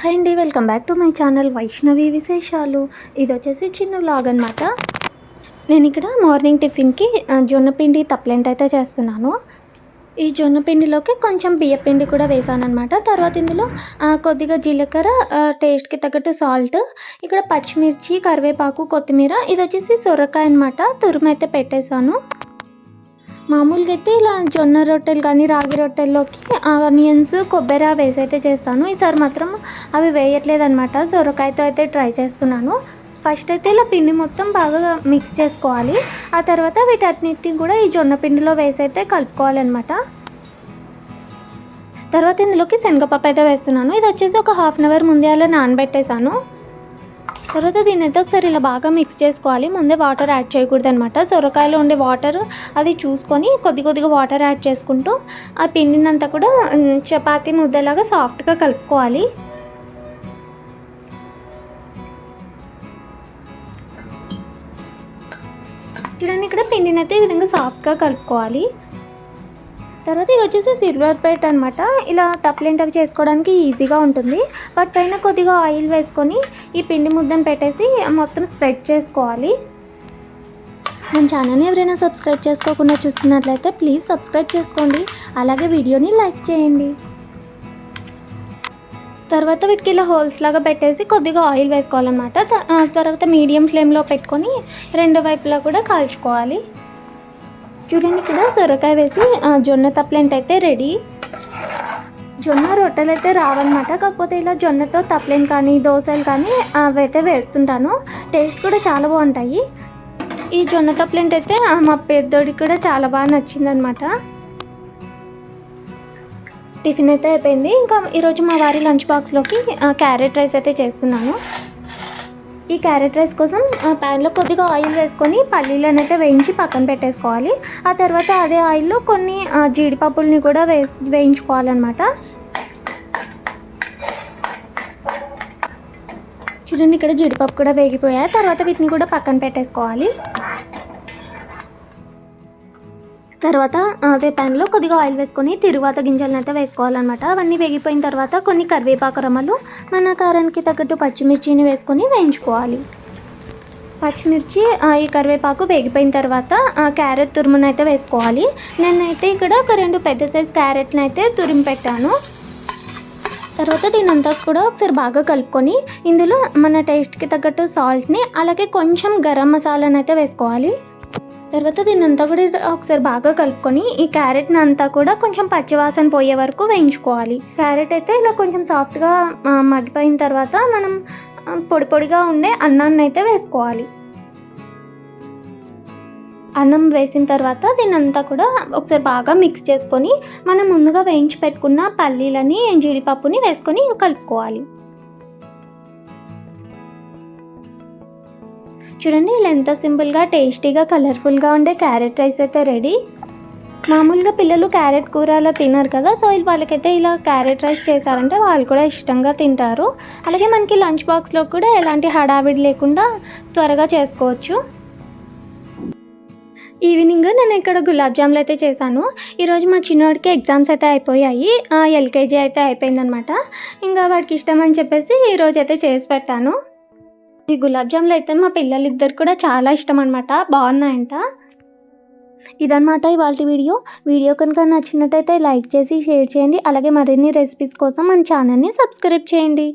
Hi అండి welcome back to my channel Vaishnavi విశేషాలు. ఇది వచ్చేసి చిన్న వ్లాగ్ అనమాట నేను ఇక్కడ మార్నింగ్ టిఫిన్కి జొన్నపిండి తప్లెంట్ అయితే చేస్తున్నాను. ఈ జొన్నపిండిలోకి కొంచెం బియ్య పిండి కూడా వేసాను అనమాట తర్వాత ఇందులో కొద్దిగా జీలకర్ర టేస్ట్కి తగ్గట్టు సాల్ట్ ఇక్కడ పచ్చిమిర్చి కరివేపాకు కొత్తిమీర ఇది వచ్చేసి సొరకాయ అనమాట తురుమైతే పెట్టేశాను. మామూలుగా అయితే ఇలా జొన్న రొట్టెలు కానీ రాగి రొట్టెల్లోకి ఆనియన్స్ కొబ్బరి వేసి అయితే చేస్తాను. ఈసారి మాత్రం అవి వేయట్లేదు అనమాట సొరకాయతో అయితే ట్రై చేస్తున్నాను. ఫస్ట్ అయితే ఇలా పిండి మొత్తం బాగా మిక్స్ చేసుకోవాలి. ఆ తర్వాత వీటన్నిటిని కూడా ఈ జొన్న పిండిలో వేసి అయితే కలుపుకోవాలన్నమాట. తర్వాత ఇందులోకి శనగపప్పు అయితే వేస్తున్నాను. ఇది వచ్చేసి ఒక హాఫ్ అన్ అవర్ ముందే అలా నానబెట్టేశాను. తర్వాత దీని అయితే ఒకసారి ఇలా బాగా మిక్స్ చేసుకోవాలి. ముందే వాటర్ యాడ్ చేయకూడదు అనమాట సొరకాయలో ఉండే వాటర్ అది చూసుకొని కొద్ది కొద్దిగా వాటర్ యాడ్ చేసుకుంటూ ఆ పిండినంతా కూడా చపాతీ ముద్దలాగా సాఫ్ట్గా కలుపుకోవాలి. చూడండి ఇక్కడ పిండినైతే అయితే ఈ విధంగా సాఫ్ట్గా కలుపుకోవాలి. తర్వాత ఇవి వచ్చేసి సిల్వర్ ప్లేట్ అనమాట ఇలా తప్పలేంటి అవి చేసుకోవడానికి ఈజీగా ఉంటుంది. వాటి పైన కొద్దిగా ఆయిల్ వేసుకొని ఈ పిండి ముద్దను పెట్టేసి మొత్తం స్ప్రెడ్ చేసుకోవాలి. మన ఛానల్ని ఎవరైనా సబ్స్క్రైబ్ చేసుకోకుండా చూస్తున్నట్లయితే ప్లీజ్ సబ్స్క్రైబ్ చేసుకోండి. అలాగే వీడియోని లైక్ చేయండి. తర్వాత వీటికి ఇలా హోల్స్ లాగా పెట్టేసి కొద్దిగా ఆయిల్ వేసుకోవాలన్నమాట. తర్వాత మీడియం ఫ్లేమ్లో పెట్టుకొని రెండు వైపులా కూడా కాల్చుకోవాలి. చూడండి ఇక్కడ సొరకాయ వేసి జొన్న తప్పలేంటి అయితే రెడీ జొన్న రొట్టెలు అయితే రావన్నమాట. కాకపోతే ఇలా జొన్నతో తప్పలేని కానీ దోశలు కానీ అవైతే వేస్తుంటాను. టేస్ట్ కూడా చాలా బాగుంటాయి. ఈ జొన్న తప్పలేంటి అయితే మా పెద్దోడికి కూడా చాలా బాగా నచ్చిందనమాట టిఫిన్ అయితే అయిపోయింది. ఇంకా ఈరోజు మా వారి లంచ్ బాక్స్లోకి క్యారెట్ రైస్ అయితే చేస్తున్నాను. ఈ క్యారెట్ రైస్ కోసం ఆ ప్యాన్లో కొద్దిగా ఆయిల్ వేసుకొని పల్లీలను అయితే వేయించి పక్కన పెట్టేసుకోవాలి. ఆ తర్వాత అదే ఆయిల్లో కొన్ని జీడిపప్పుల్ని కూడా వే వేయించుకోవాలన్నమాట. చూడండి ఇక్కడ జీడిపప్పు కూడా వేగిపోయాయి. తర్వాత వీటిని కూడా పక్కన పెట్టేసుకోవాలి. తర్వాత అదే ప్యాన్లో కొద్దిగా ఆయిల్ వేసుకొని తిరువాత గింజలను అయితే వేసుకోవాలన్నమాట. అవన్నీ వేగిపోయిన తర్వాత కొన్ని కరివేపాకు రమ్మలు మన కారానికి తగ్గట్టు పచ్చిమిర్చిని వేసుకొని వేయించుకోవాలి. పచ్చిమిర్చి ఈ కరివేపాకు వేగిపోయిన తర్వాత క్యారెట్ తురుమును అయితే వేసుకోవాలి. నేనైతే ఇక్కడ ఒక రెండు పెద్ద సైజ్ క్యారెట్ని అయితే తురిమి పెట్టాను. తర్వాత దీని అంతా కూడా ఒకసారి బాగా కలుపుకొని ఇందులో మన టేస్ట్కి తగ్గట్టు సాల్ట్ని అలాగే కొంచెం గరం మసాలాని అయితే వేసుకోవాలి. తర్వాత దీన్ని అంతా కూడా ఒకసారి బాగా కలుపుకొని ఈ క్యారెట్ని అంతా కూడా కొంచెం పచ్చివాసన పోయే వరకు వేయించుకోవాలి. క్యారెట్ అయితే ఇలా కొంచెం సాఫ్ట్గా మగ్గిపోయిన తర్వాత మనం పొడి పొడిగా ఉండే అన్నాన్ని అయితే వేసుకోవాలి. అన్నం వేసిన తర్వాత దీన్ని అంతా కూడా ఒకసారి బాగా మిక్స్ చేసుకొని మనం ముందుగా వేయించి పెట్టుకున్న పల్లీలని జీడిపప్పుని వేసుకొని కలుపుకోవాలి. చూడండి ఇలా ఎంత సింపుల్గా టేస్టీగా కలర్ఫుల్గా ఉండే క్యారెట్ రైస్ అయితే రెడీ. మామూలుగా పిల్లలు క్యారెట్ కూర అలా తినరు కదా సో వీళ్ళు వాళ్ళకైతే ఇలా క్యారెట్ రైస్ చేశారంటే వాళ్ళు కూడా ఇష్టంగా తింటారు. అలాగే మనకి లంచ్ బాక్స్లో కూడా ఎలాంటి హడావిడి లేకుండా త్వరగా చేసుకోవచ్చు. ఈవినింగ్ నేను ఇక్కడ గులాబ్ జాములు అయితే చేశాను. ఈరోజు మా చిన్నవాడికి ఎగ్జామ్స్ అయితే అయిపోయాయి. ఎల్కేజీ అయితే అయిపోయిందనమాట. ఇంకా వాడికి ఇష్టం అని చెప్పేసి ఈరోజు అయితే చేసి పెట్టాను. ఈ గులాబ్ జాములు అయితే మా పిల్లలిద్దరు కూడా చాలా ఇష్టం అనమాట బాగున్నాయంట. ఇదనమాట ఇవాళ వీడియో. వీడియో కనుక నచ్చినట్టయితే లైక్ చేసి షేర్ చేయండి. అలాగే మరిన్ని రెసిపీస్ కోసం మన ఛానల్ని సబ్స్క్రైబ్ చేయండి.